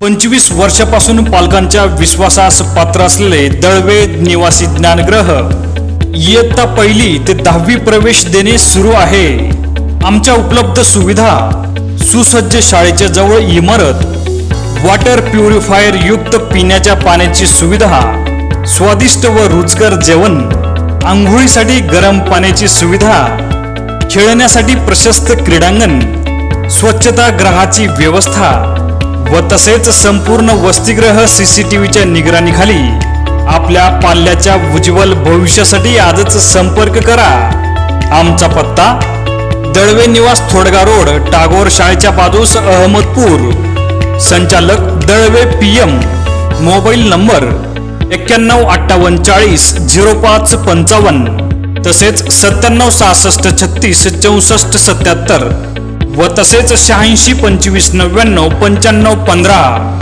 पंचवीस वर्षापासून पालकांच्या विश्वासास पात्र असलेले दळवे निवासी ज्ञानग्रह इयत्ता पहिली ते दहावी प्रवेश देणे सुरू आहे. आमच्या उपलब्ध सुविधा सुसज्ज शाळेच्या जवळ इमारत वॉटर प्युरिफायर युक्त पिण्याच्या पाण्याची सुविधा स्वादिष्ट व रुचकर जेवण आंघोळीसाठी गरम पाण्याची सुविधा खेळण्यासाठी प्रशस्त क्रीडांगण स्वच्छता ग्रहाची व्यवस्था व तसेच संपूर्ण वसतिगृह सीसीटीव्हीच्या निगराणीखाली आपल्या पाल्याच्या उज्ज्वल भविष्यासाठी आजच संपर्क करा. आमचा पत्ता दळवे निवास थोडगा रोड टागोर शाळेच्या बाजूस अहमदपूर. संचालक Dalvi P M. Mobile number एक्क्याण्णव अठ्ठावन्न चाळीस झिरो पाच पंचावन्न. तसेच सत्त्याण्णव सहासष्ट छत्तीस चौसष्ट सत्याहत्तर. व तसेच शहाऐंशी पंचवीस नव्याण्णव पंच्याण्णव पंधरा.